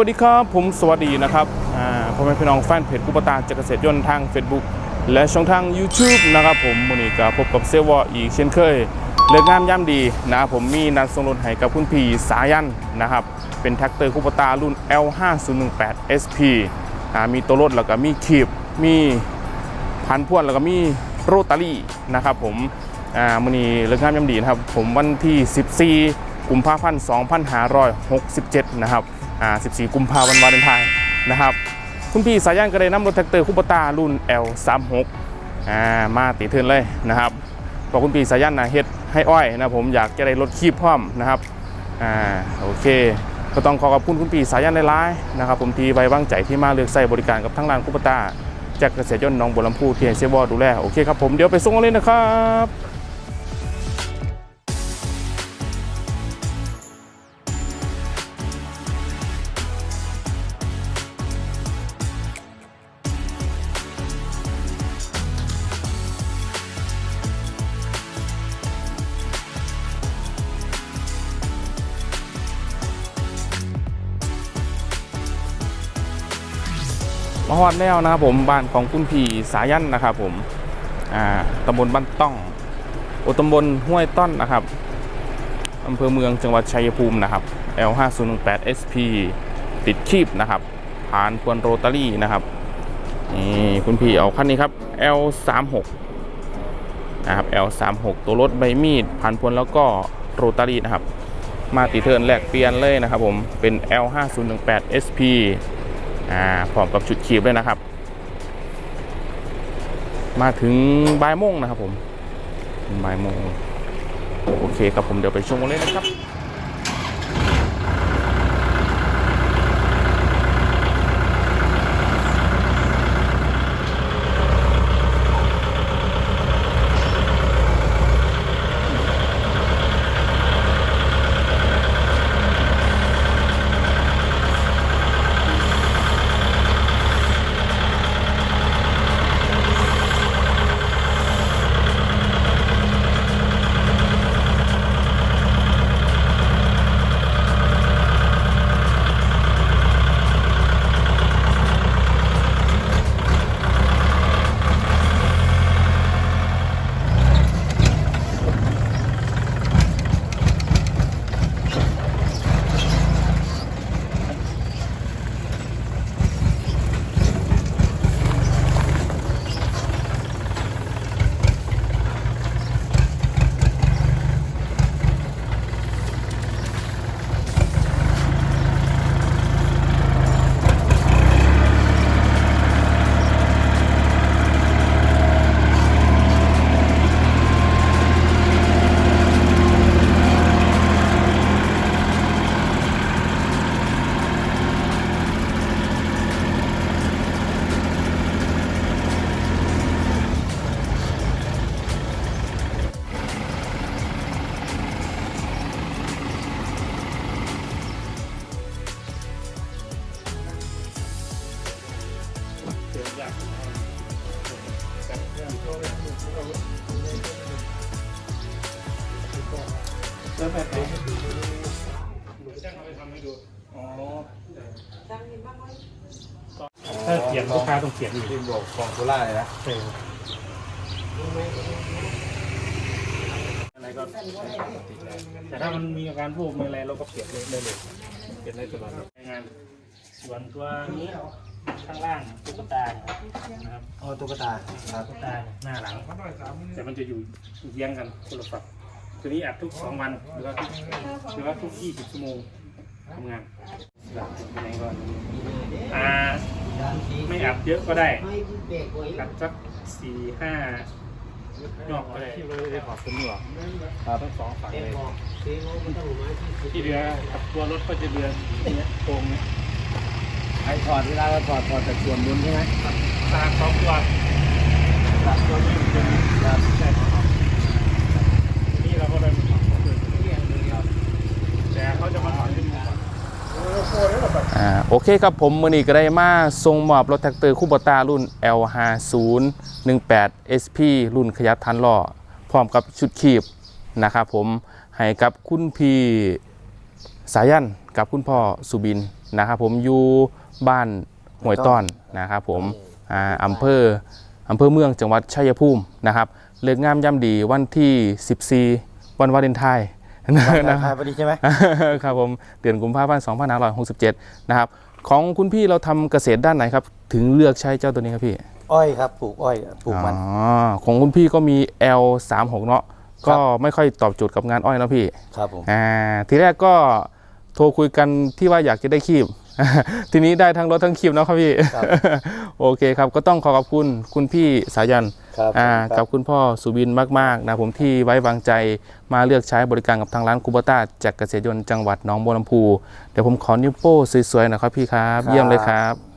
สวัสดีครับ ผมสวัสดีนะครับอ่าพ่อแม่พี่น้องแฟนเพจกุปตาจักรเกษตรยนต์ทาง Facebook และช่องทาง YouTube นะครับผมวันนี้ก็พบกับเซวออีกเช่นเคย เลิกงามย่ำดีนะครับผมมีนัดส่งรถให้กับคุณพี่สายันนะครับ เป็นแท็กเตอร์กุปตารุ่น L5018 SP อ่ามีตัวรถแล้วก็มีขีบมีพันพ่วนแล้วก็มีโรตารี่นะครับผมอ่ามันนี้เลิกงามย่ำดีนะครับ ผมวันที่ 14กุมภาพันธ์2567 นะครับ อ่า14 กุมภาพันธ์วันวาเลนไทน์นะครับ คุณพี่สายันก็เลยนำรถแท็กเตอร์คูปตารุ่น L36 อ่ามาติดเทินเลยนะครับบอกคุณพี่สายันนะเฮ็ดให้อ้อยนะผมอยากจะได้รถคีบพร้อมนะครับอ่าโอเคก็ต้องขอขอบคุณคุณพี่สายันในร้ายๆนะครับผมทีไว้วางใจที่มาเลือกใส่บริการกับทั้งร้านคูปตาจากเกษตรยนต์น้องบัวลำพูที่ให้เซวอดูแลโอเคครับผมเดี๋ยวไปส่งเลยนะครับ มาฮอดแล้วนะครับผมบ้านของคุณพี่สายันนะครับผมอ่าตำบลบ้านต้องโอตำบลห้วยต้อนนะครับอำเภอเมืองจังหวัดชัยภูมินะครับ L5018 SP ติดคีบนะครับ ผ่านควนโรตารี่นะครับนี่คุณพี่เอาคันนี้ครับ L36 นะครับ L36 ตัวรถใบมีดผ่านพวนแล้วก็โรตารี่นะครับ มาติเทิร์นแลกเปลี่ยนเลยนะครับผมเป็น L5018 SP อ่าพร้อมกับชุดคีบเลยนะครับ มาถึงบ่ายโมงนะครับผมบ่ายโมงโอเคครับผมเดี๋ยวไปชมกันเลยนะครับ แล้วแบบไหนช่างเอาไปทำให้ดู อ๋อถ้าเขียนลูกค้าต้องเขียนอยู่ทีมบอกของโคราชเลยนะเอออะไรก็แต่ถ้ามันมีอาการพูดมีอะไรเราก็เปลี่ยนเลยได้เลยเปลี่ยนได้ตลอดงาน ส่วนตัวนี้ข้างล่างตุ๊กตานะครับอ๋อตุ๊กตาครับตุ๊กตาหน้าหลัง แต่มันจะอยู่อยู่เยียงกันคนละฝักตัวนี้อัดทุกสองวันหรือว่าหรือว่าทุกยี่สิบชั่วโมงทำงานหลักเป็นไงก็อ่าไม่อัดเยอะก็ได้อัดสักสี่ห้ายอกก็ได้ที่เราได้ถอดตัวนี้ออกครับทั้งสองฝั่งเลยที่เหลือกับตัวรถก็จะเหลือเนี้ยโครงเนี้ย ไอ้ถอดเวลาเราถอดถอดจากส่วนบนใช่ไหมตาสองตัวตาตัวนี้เป็นครับใช่ครับนี่เราก็ได้มาถอดตัวนี้ครับแต่เขาจะมาถอดขึ้นมาก่อนอ่าโอเคครับผมมือนี้ก็ได้มาส่งมอบรถแท็กเตอร์คูปตารุ่น L5018 SP รุ่นขยับทันล้อพร้อมกับชุดคีบนะครับผมให้กับคุณพี่สายันกับคุณพ่อสุบิน นะครับผมอยู่บ้านห้วยต้อนนะครับผมอ่าอำเภออำเภอเมืองจังหวัดชัยภูมินะครับเลิกงามย่ำดีวันที่ 14 วันวาเลนไทน์นะราคคารับพอดีใช่ไหมครับผมเดือนกุมภาพันธ์2567 นะครับ ของคุณพี่เราทำเกษตรด้านไหนครับ ถึงเลือกใช้เจ้าตัวนี้ครับพี่ อ้อยครับปลูกอ้อยปลูกมันอ๋อของคุณพี่ก็มี L36 เนาะก็ไม่ค่อยตอบโจทย์กับงานอ้อยเนาะพี่ ครับผมอ่าทีแรกก็ โทรคุยกันที่ว่าอยากจะได้คีบ ทีนี้ได้ทั้งรถทั้งคีบเนาะครับพี่ครับโอเคครับก็ต้องขอขอบคุณคุณพี่สายันครับอ่าคกัรับบคุณพ่อสุบินมากๆนะผมที่ไว้วางใจมาเลือกใช้บริการกับทางร้านคูเบต้าจากเกษตรยนต์จังหวัดหนองบัวลำพูเดี๋ยวผมขอนิ้วโป้สวยๆหนะครับพี่ครับ เยี่ยมเลยครับ